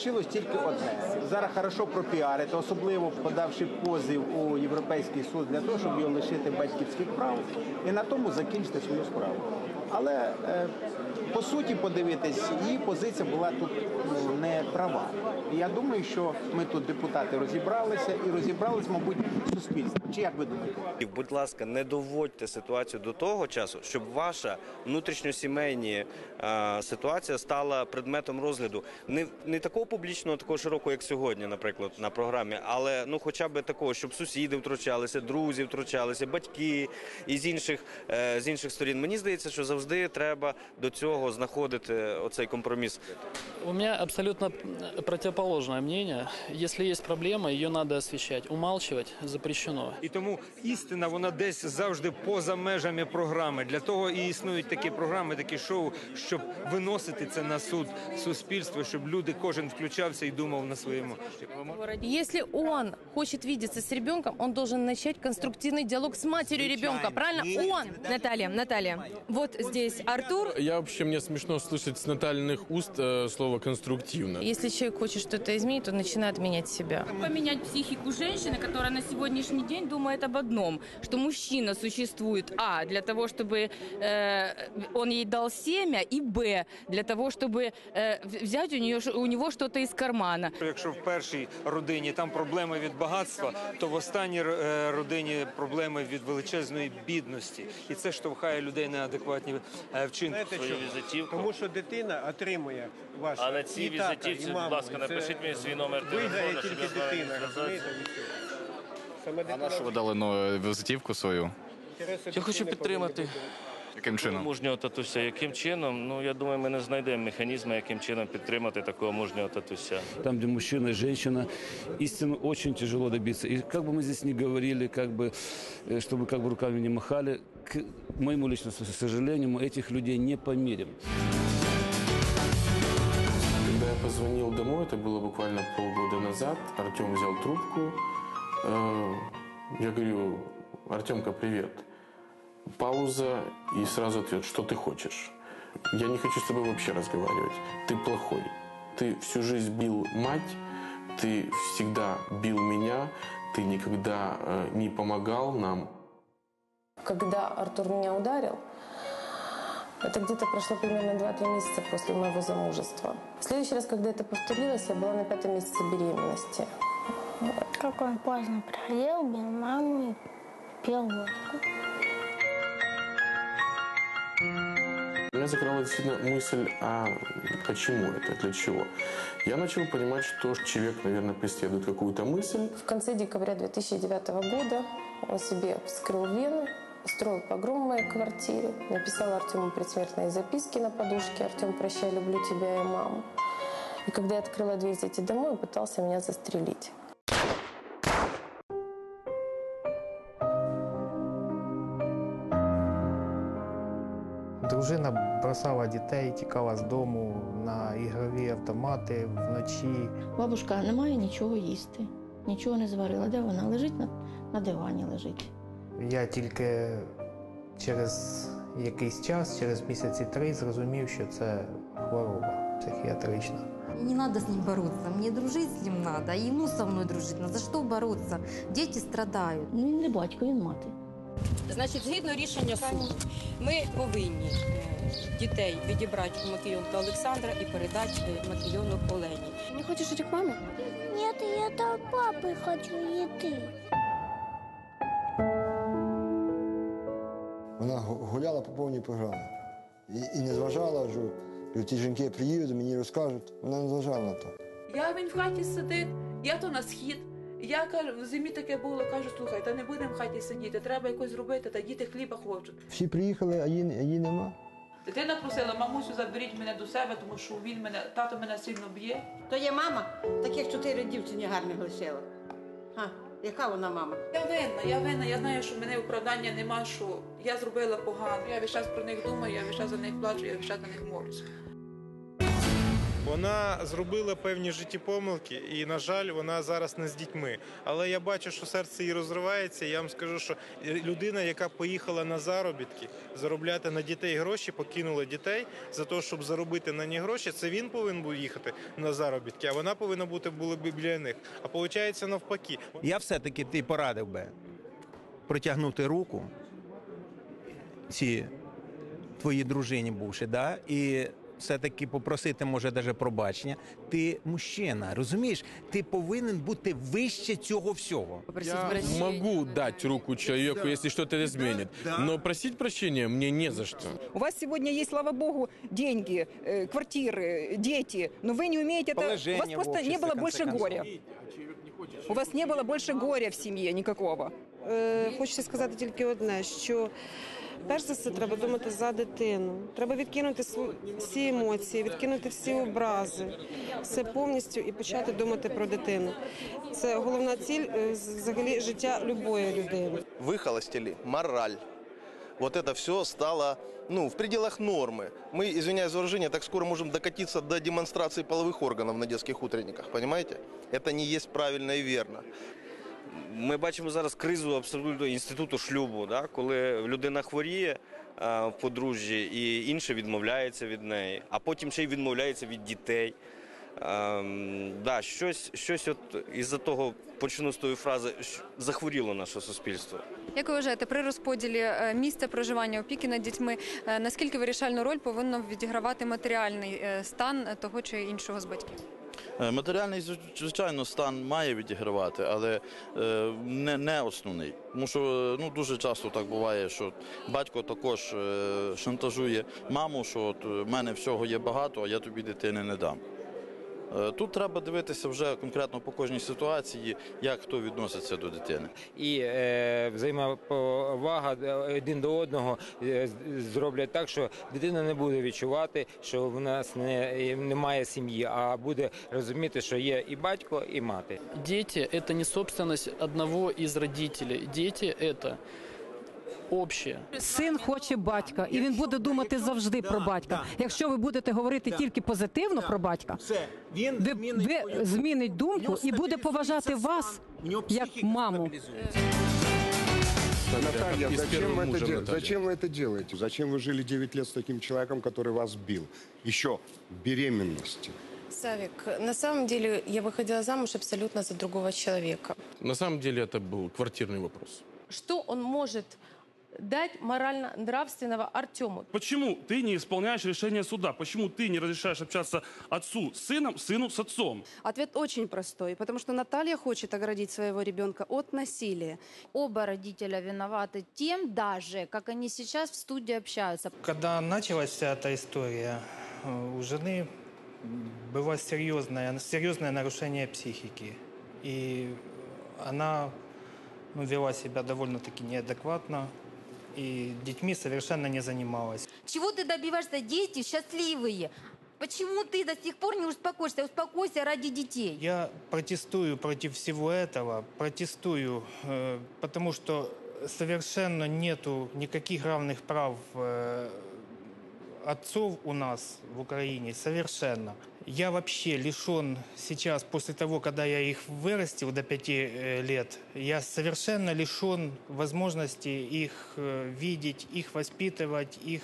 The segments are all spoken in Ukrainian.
лишилось тільки одне. Зараз хорошо пропіарити, особливо подавши позив у Європейський суд для того, щоб його лишити батьківських прав і на тому закінчити свою справу. Але е, по суті подивитись, її позиція була тут ну, не права. Я думаю, що ми тут депутати розібралися і розібрались, мабуть, суспільство. Чи як ви думаєте? І, будь ласка, не доводьте ситуацію до того часу, щоб ваша внутрішньосімейні е, ситуація стала предметом розгляду не, не такого публічного, такого широкого, як сьогодні, наприклад, на програмі, але ну хоча б такого, щоб сусіди втручалися, друзі втручалися, батьки і з інших, е, з інших сторін. Мені здається, що завжди треба до цього знаходити оцей компроміс. У меня абсолютно противоположное мнение. Если есть проблема, ее надо освещать. Умалчивать запрещено. І тому істина вона десь завжди поза межами програми. Для того і існують такі програми, такі шоу, щоб виносити це на суд суспільства, щоб люди кожен включався і думав на своєму. Если он хочет видеться с ребенком, он должен начать конструктивный диалог с матерью ребенка. Правильно? Он. Наталья, Наталья, вот здесь Артур. Я вообще, мне смешно слышать с Натальных уст э, слово «конструктивно». Если человек хочет что-то изменить, он начинает менять себя. поменять психику женщины, которая на сегодняшний день думает об одном, что мужчина существует, а, для того, чтобы э, он ей дал семя, и, б, для того, чтобы э, в- взять у, нее, ш- у него что-то из кармана. Якщо в першій родині там проблеми від багатства, то в останній е, родині проблеми від величезної бідності, і це штовхає людей на адекватні е, вчинки. свою візитівку. Тому що дитина отримує вашу А на цій і тата, візитівці, і будь маму. ласка, І напишіть це мені свій номер Виграє телефону, щоб тільки я знаю, дитина, як розумієте? зв'язатися. від цього. Саме А дитина на що ви дали ну, візитівку свою? інтереси Я хочу дитини підтримати. повинні бути. Яким чином? Мужнього татуся. Яким чином? Ну я думаю, ми не знайдемо механізму, яким чином підтримати такого мужнього татуся. там, где мужчина и женщина, истину очень тяжело добиться. И как бы мы здесь ни говорили, как бы, э, чтобы как бы руками не махали, к моему личному сожалению, мы этих людей не помирим. Когда я позвонил домой, это было буквально полгода назад, Артем взял трубку. Э, Я говорю, Артемка, привет. Пауза и сразу ответ, что ты хочешь. Я не хочу с тобой вообще разговаривать. Ты плохой. Ты всю жизнь бил мать, ты всегда бил меня, ты никогда э, не помогал нам. Когда Артур меня ударил, это где-то прошло примерно 2-3 месяца после моего замужества. В следующий раз, когда это повторилось, я была на пятом месяце беременности. Как он поздно приходил, бил маму и пил водку. У меня закралась действительно мысль, а почему это, для чего? Я начал понимать, что человек, наверное, преследует какую-то мысль, В конце декабря 2009 года он себе вскрыл вены, устроил погром в моей квартире, написал Артему предсмертные записки на подушке «Артем, прощай, люблю тебя и маму». И когда я открыла дверь зайти домой, он пытался меня застрелить. Дружина бросала дітей, тікала з дому на ігрові автомати вночі. Бабушка, немає нічого їсти, нічого не зварила. Де вона? Лежить на, на дивані лежить. Я тільки через якийсь час, через місяці три, зрозумів, що це хвороба психіатрична. Не надо с ним бороться. Мне дружить с ним надо, и ему со мной дружить надо. За что бороться? Дети страдают. Ну він не батько, він мати. Значить, згідно рішення суду, ми повинні е, дітей відібрати у Макійонка Олександра і передати е, Макійонок Олені. Не хочеш жити к мамі? Нет, я до папы хочу идти. Вона гуляла по повній програмі. І, і не зважала, що, що ті жінки приїдуть, мені розкажуть. Вона не зважала на то. Я він в хаті сидить, я то на схід. Я кажу, в зимі таке було, кажу, слухай, та не будемо в хаті сидіти, треба якось зробити, та діти хліба хочуть. Всі приїхали, а її, а її нема. Дитина просила, мамусю, заберіть мене до себе, тому що він мене, тато мене сильно б'є. То є мама, таких чотири дівчині гарних лишила. А, яка вона мама? Я винна, я винна, я знаю, що в мене оправдання нема, що я зробила погано. Я весь час про них думаю, я весь час за них плачу, я весь час за них молюся. Вона зробила певні житті помилки, і, на жаль, вона зараз не з дітьми. Але я бачу, що серце її розривається. Я вам скажу, що людина, яка поїхала на заробітки, заробляти на дітей гроші, покинула дітей за те, щоб заробити на них гроші. Це він повинен був їхати на заробітки, а вона повинна бути була біля них. А виходить навпаки. Я все-таки ти порадив би протягнути руку цій твоїй дружині бувши, да? і все-таки попросити, може, навіть пробачення. Ти мужчина, розумієш? Ти повинен бути вище цього всього. Я могу дать руку человеку, если что-то изменит. Но просить прощения мне не за что. У вас сегодня есть, слава богу, деньги, э, квартиры, дети, но вы не умеете это... У вас Положение в просто не обществе, было в конце больше концов. горя. У вас не было больше горя в семье никакого. Е, Хочеться сказати тільки одне, що перш за все треба думати за дитину. Треба відкинути св- всі емоції, відкинути всі образи, все повністю і почати думати про дитину. Це головна ціль е, з- взагалі життя любої людини. выхолостили мораль. Вот это все стало ну, в пределах нормы. Мы, извиняюсь за выражение, так скоро можем докатиться до демонстрации половых органов на детских утренниках, понимаете? Это не есть правильно и верно. Ми бачимо зараз кризу абсолютно інституту шлюбу, да? коли людина хворіє в подружжі і інше відмовляється від неї, а потім ще й відмовляється від дітей. Ем, да, щось, щось от із-за того почну з тої фрази, захворіло наше суспільство. Як ви вважаєте, при розподілі е, місця проживання опіки над дітьми, е, наскільки вирішальну роль повинно відігравати матеріальний е, стан того чи іншого з батьків? Е, Матеріальний, звичайно, стан має відігравати, але е, не, не основний. Тому що е, ну, дуже часто так буває, що батько також шантажує маму, що в мене всього є багато, а я тобі дитини не дам. Е, Тут треба дивитися вже конкретно по кожній ситуації, як хто відноситься до дитини. і е, взаємоповага один до одного е, зроблять так, що дитина не буде відчувати, що в нас не, немає сім'ї, а буде розуміти, що є і батько, і мати. Дети – это не собственность одного из родителей. Дети – это общее. Син хоче батька, і він буде думати завжди про батька. Якщо ви будете говорити тільки позитивно про батька, він ви, ви змінить думку і буде поважати вас як маму. Наталья, Из зачем первого вы, это мужа де- Наталья. зачем вы это делаете? Зачем вы жили 9 лет с таким человеком, который вас бил? Еще в беременности. Савик, на самом деле я выходила замуж абсолютно за другого человека. На самом деле это был квартирный вопрос. Что он может дать морально-нравственного Артему? Почему ты не исполняешь решение суда? Почему ты не разрешаешь общаться отцу с сыном, сыну с отцом? Ответ очень простой, потому что Наталья хочет оградить своего ребенка от насилия. Оба родителя виноваты тем даже, как они сейчас в студии общаются. Когда началась вся эта история, э, у жены было серьезное, серьезное нарушение психики. И она ну, вела себя довольно-таки неадекватно и детьми совершенно не занималась. Чего ты добиваешься? Дети счастливые. Почему ты до сих пор не успокоишься? Успокойся ради детей. Я протестую против всего этого, протестую, э, потому что совершенно нету никаких равных прав э, отцов у нас в Украине, совершенно. Я вообще лишен сейчас, после того, когда я их вырастил до пяти э, лет, я совершенно лишен возможности их э, видеть, их воспитывать, их...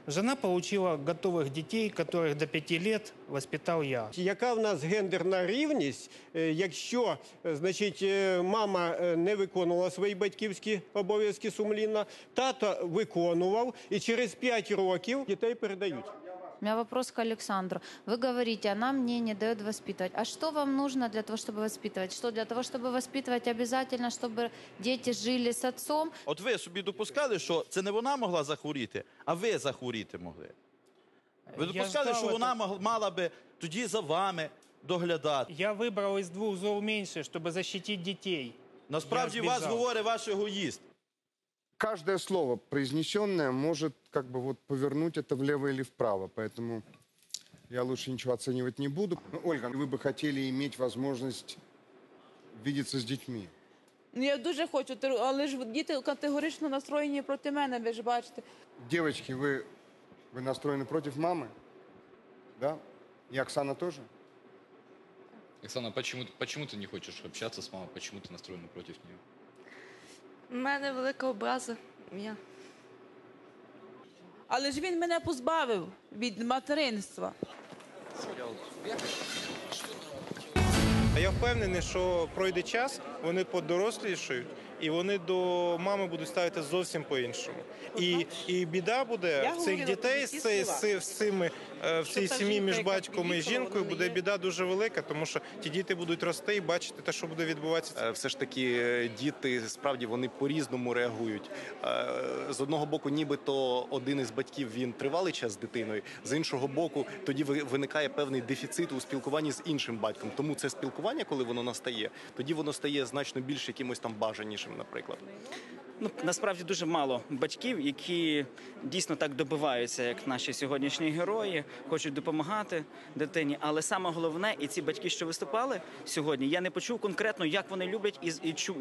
э, Жена получила готовых детей, которых до пяти лет воспитал я. Яка в нас гендерна рівність, е, якщо е, значить, е, мама е, не виконувала свої батьківські обов'язки сумлінно, тато виконував і через 5 років дітей передають. У меня вопрос к Александру. Вы говорите, она мне не дает воспитывать. А что вам нужно для того, чтобы воспитывать? Что для того, чтобы воспитывать, обязательно, чтобы дети жили с отцом? От ви собі допускали, що це не вона могла захворіти, а ви захворіти могли. Ви Я допускали, ждав що это. вона Вона мог- мала би тоді за вами доглядати. Я выбрал из двух зол меньше, чтобы защитить детей. Насправді Я вас сбежал. говорить ваш егоїст. Каждое слово, произнесенное, может как бы вот повернуть это влево или вправо. Поэтому я лучше ничего оценивать не буду. Ну, Ольга, вы бы хотели иметь возможность видеться с детьми. Ну, я дуже хочу, тер- але ж діти категорично настроєні проти мене, ви ж бачите. Девочки, вы, вы настроены против мамы? Да? И Оксана тоже? Оксана, почему, почему ты не хочешь общаться с мамой? Почему ты настроена против нее? У мене велика образа. Я. Але ж він мене позбавив від материнства. А я впевнений, що пройде час, вони подорослішають, і вони до мами будуть ставити зовсім по-іншому. І, і біда буде Я в цих дітей з, слова. з, з цими в цій сім'ї між батьком і жінкою буде біда дуже велика, тому що ті діти будуть рости і бачити те, що буде відбуватися. Е, Все ж таки, е, діти справді вони по-різному реагують. Е, З одного боку, нібито один із батьків він тривалий час з дитиною. З іншого боку, тоді ви- виникає певний дефіцит у спілкуванні з іншим батьком. Тому це спілкування, коли воно настає, тоді воно стає значно більш якимось там бажанішим, наприклад. Ну насправді дуже мало батьків, які дійсно так добиваються, як наші сьогоднішні герої, хочуть допомагати дитині. Але саме головне, і ці батьки, що виступали сьогодні, я не почув конкретно, як вони люблять і, і чу,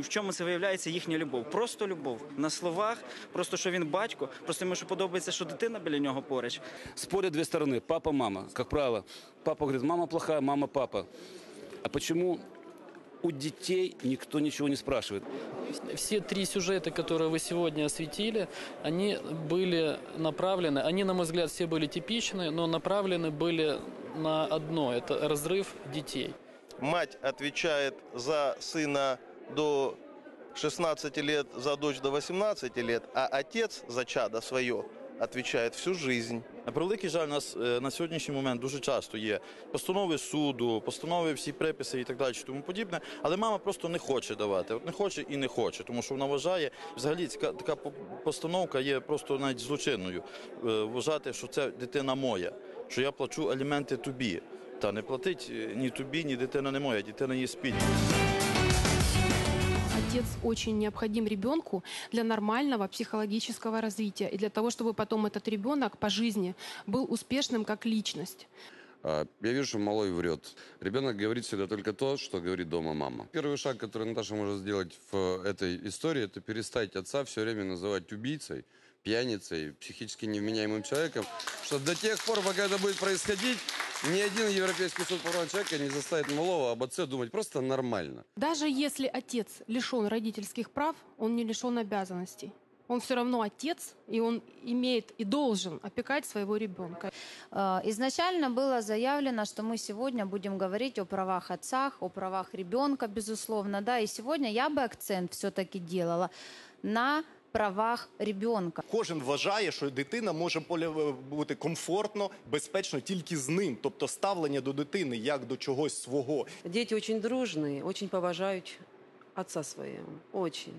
в чому це виявляється їхня любов. Просто любов на словах, просто що він батько, просто йому що подобається, що дитина біля нього поруч. Спорят две стороны, папа, мама. Как правило, папа говорит, мама плохая, мама, папа. А почему у детей никто ничего не спрашивает? Все три сюжета, которые вы сегодня осветили, они были направлены, они, на мой взгляд, все были типичны, но направлены были на одно – это разрыв детей. Мать отвечает за сына до 16 лет, за дочь до 18 лет, а отец за чадо свое отвечает всю жизнь. На превеликий жаль, у нас е, на сьогоднішній момент дуже часто є постанови суду, постанови всі приписи і так далі, тому подібне. Але мама просто не хоче давати. От не хоче і не хоче, тому що вона вважає, взагалі така, така по- постановка є просто навіть злочинною. Е, Вважати, що це дитина моя, що я плачу аліменти тобі. Та не платить е, ні тобі, ні дитина не моя, дитина є спільна. Отец очень необходим ребенку для нормального психологического развития и для того, чтобы потом этот ребенок по жизни был успешным как личность. А, Я вижу, что малой врет. Ребенок говорит всегда только то, что говорит дома мама. Первый шаг, который Наташа может сделать в этой истории, это перестать отца все время называть убийцей, пьяницей, психически невменяемым человеком. Что до тех пор, пока это будет происходить, ни один Европейский суд по правам человека не заставит малого об отце думать просто нормально. Даже если отец лишен родительских прав, он не лишен обязанностей. Он все равно отец, и он имеет и должен опекать своего ребенка. Э, Изначально было заявлено, что мы сегодня будем говорить о правах отцах, о правах ребенка, безусловно, да, и сегодня я бы акцент все-таки делала на правах ребенка. Кожен вважає, що дитина може поля- бути комфортно, безпечно тільки з ним. Тобто ставлення до дитини як до чогось свого. Діти дуже дружні, дуже поважають отця своєму. Очень.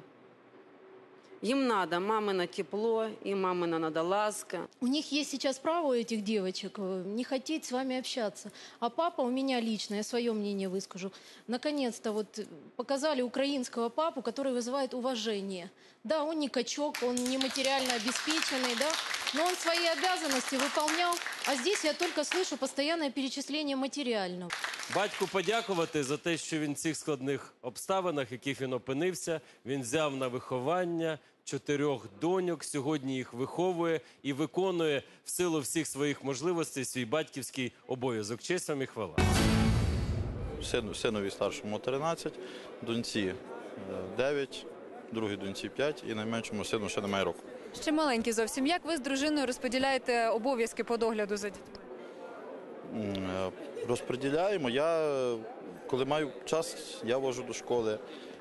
Им надо мамино тепло, и мамина надо ласка. У них есть сейчас право у этих девочек э, не хотеть с вами общаться. А папа у меня лично, я свое мнение выскажу, наконец-то вот э, показали украинского папу, который вызывает уважение. Да, он не качок, он не материально обеспеченный, да, но он свои обязанности выполнял. А здесь я только слышу постоянное перечисление материального. Батьку подякувати за те, що він в цих складних обставинах, в яких він опинився, він взяв на виховання чотирьох доньок. Сьогодні їх виховує і виконує в силу всіх своїх можливостей свій батьківський обов'язок. Честь вам і хвала. Сину, синові старшому 13, доньці е, 9, другій доньці 5 і найменшому сину ще немає року. Ще маленький зовсім. Як ви з дружиною розподіляєте обов'язки по догляду за дітьми? Е, Розподіляємо. Я, е, коли маю час, я вожу до школи.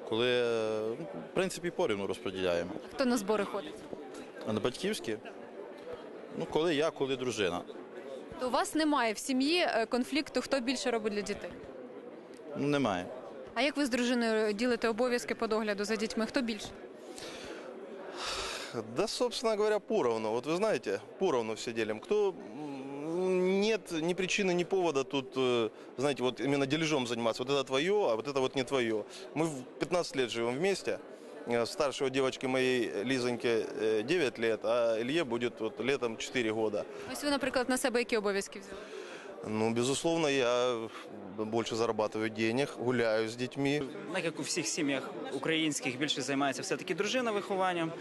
Коли, е, ну, в принципі, порівну розподіляємо. Хто на збори ходить? А на батьківські? Ну, коли я, коли дружина. То у вас немає в сім'ї е, конфлікту, хто більше робить для дітей. Ну, немає. А як ви з дружиною ділите обов'язки по догляду за дітьми? Хто більше? Да, собственно говоря, поровну. Вот вы знаете, поровну все делим. Кто нет ни причины, ни повода тут, э, знаете, вот именно дележом заниматься. Вот это твое, а вот это вот не твое. Мы в 15 лет живем вместе. Э, Старшей девочке моей Лизоньке э, 9 лет, а Илье будет вот летом 4 года. Ось ви, наприклад, на себе які обов'язки взяли? Ну, безусловно, я больше зарабатываю денег, гуляю с детьми. Так як у всіх сім'ях українських більше займається все-таки дружина вихованням,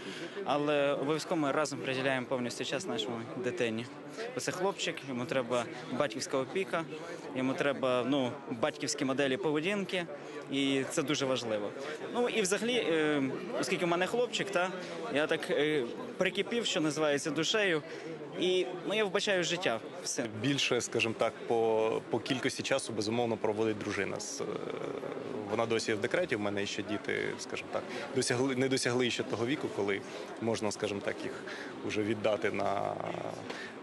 але обов'язково ми разом приділяємо повністю час нашому дитині. Бо це хлопчик, йому треба батьківська опіка, йому треба ну, батьківські моделі поведінки, і це дуже важливо. Ну і взагалі, е, оскільки в мене хлопчик, та, я так е, прикипів, що називається душею, і ну, я вбачаю життя в син. Більше, скажімо так, по, по кількості часу безумовно проводить дружина. З, е, Вона досі в декреті. В мене ще діти, скажімо так, досягли не досягли ще того віку, коли можна, скажімо так, їх вже віддати на,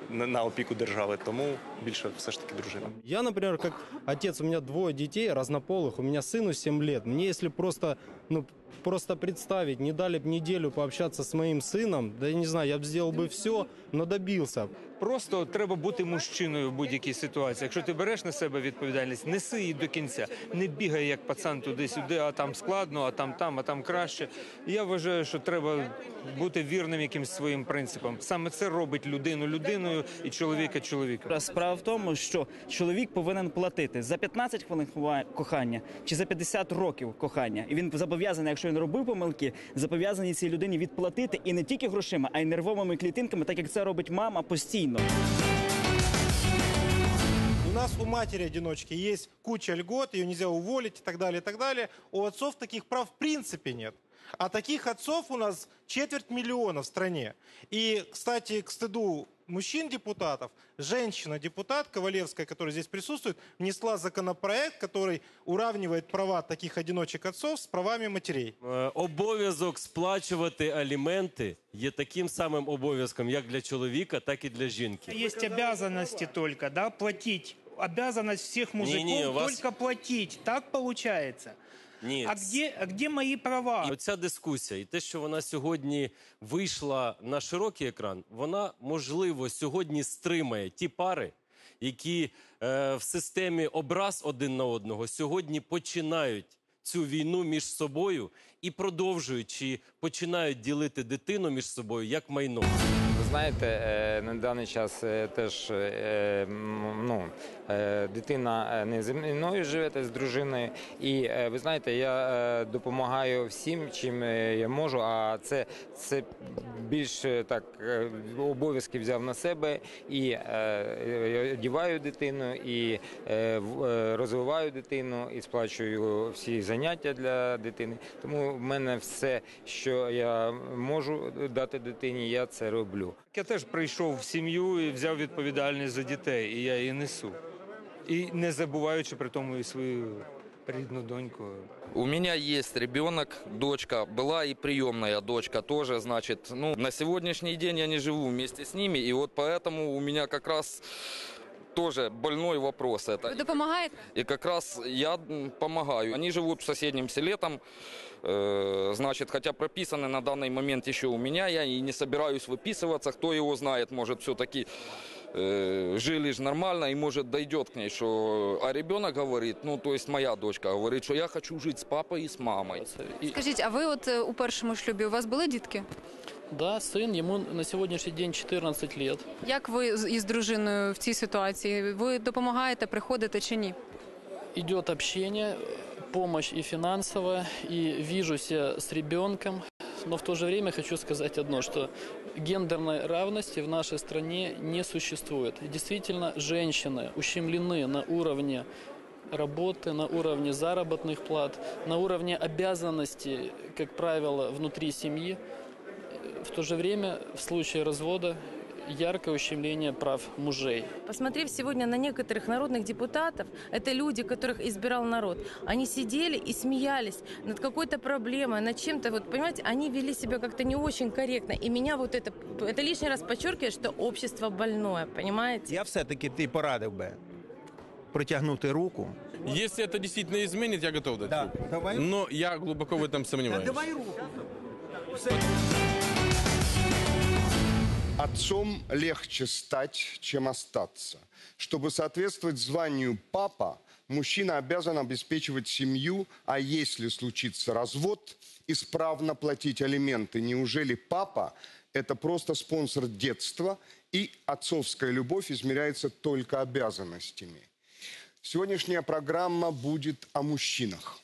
на, опіку держави. Тому більше все ж таки дружина. Я, например, как отец, у меня двое детей разнополых, у меня сыну 7 лет. Мне если просто, ну, просто представить, не дали бы неделю пообщаться с моим сыном, да я не знаю, я бы сделал бы все, но добился. Просто треба бути мужчиною в будь-якій ситуації. Якщо ти береш на себе відповідальність, неси її до кінця. Не бігай як пацан туди-сюди, а там складно, а там там, а там краще. Я вважаю, що треба бути вірним якимсь своїм принципам. Саме це робить людину людиною і чоловіка чоловіком. Справа в тому, що чоловік повинен платити за 15 хвилин хова- кохання чи за 50 років кохання. І він зобов'язаний, якщо він робив помилки, зобов'язаний цій людині відплатити і не тільки грошима, а й нервовими клітинками, так як це робить мама постійно. У нас у матери-одиночки есть куча льгот, ее нельзя уволить и так далее, и так далее. У отцов таких прав в принципе нет. А таких отцов у нас четверть миллиона в стране. И, кстати, к стыду мужчин-депутатов, женщина-депутат Ковалевская, которая здесь присутствует, внесла законопроект, который уравнивает права таких одиночек отцов с правами матерей. Е, Обов'язок сплачувати аліменти є таким самим обов'язком, як для чоловіка, так і для жінки. Есть обязанности только, да, платить. Обязанность всех мужиков Не-не, у вас- только платить. Так получается. Ні, А где, а где мои права? І оця дискусія, і те, що вона сьогодні вийшла на широкий екран, вона можливо сьогодні стримає ті пари, які е, в системі образ один на одного сьогодні починають цю війну між собою і продовжують чи починають ділити дитину між собою як майно. Знаєте, е, на даний час е, теж е, ну, дитина не зі мною живе, з дружиною. І ви знаєте, я допомагаю всім, чим я можу. А це, це більше так обов'язки взяв на себе і одіваю дитину, і розвиваю дитину, і сплачую всі заняття для дитини. Тому в мене все, що я можу дати дитині, я це роблю. Я теж прийшов в сім'ю і взяв відповідальність за дітей, і я її несу. І не забуваючи при тому і свою рідну доньку. У меня есть ребенок, дочка, была и приемная дочка тоже, значит, ну, на сегодняшний день я не живу вместе с ними, и вот поэтому у меня как раз тоже больной вопрос это. Ви допомагаєте? И как раз я м, помогаю. Они живут в соседнем селе там, э, значит, хотя прописаны на данный момент еще у меня, я и не собираюсь выписываться, кто его знает, может, все-таки э, жили ж нормально, и может дойдет к ней, что... А ребенок говорит, ну, то есть моя дочка говорит, что я хочу жить с папой и с мамой. И- Скажіть, а ви от е, у першому шлюбі у вас були дітки? Да, сын, ему на сегодняшний день 14 лет. Як ви з- із дружиною в цій ситуації? Ви допомагаєте, приходите чи ні? Идет общение, помощь и финансовая, и вижусь я с ребенком. Но в то же время хочу сказать одно, что гендерной равности в нашей стране не существует. И Действительно, женщины ущемлены на уровне работы, на уровне заработных плат, на уровне обязанностей, как правило, внутри семьи. В то же время, в случае развода, яркое ущемление прав мужей. Посмотрев сегодня на некоторых народных депутатов, это люди, которых избирал народ, они сидели и смеялись над какой-то проблемой, над чем-то, вот, понимаете, они вели себя как-то не очень корректно. И меня вот это, это лишний раз подчеркивает, что общество больное, понимаете? Я все-таки ти порадив би протягнути руку. Если это действительно изменит, я готов дать Да, руку. давай. Но я глубоко в этом сомневаюсь. руку. Отцом легче стать, чем остаться. Чтобы соответствовать званию папа, мужчина обязан обеспечивать семью, а если случится развод, исправно платить алименты. Неужели папа это просто спонсор детства, и отцовская любовь измеряется только обязанностями. Сегодняшняя программа будет о мужчинах.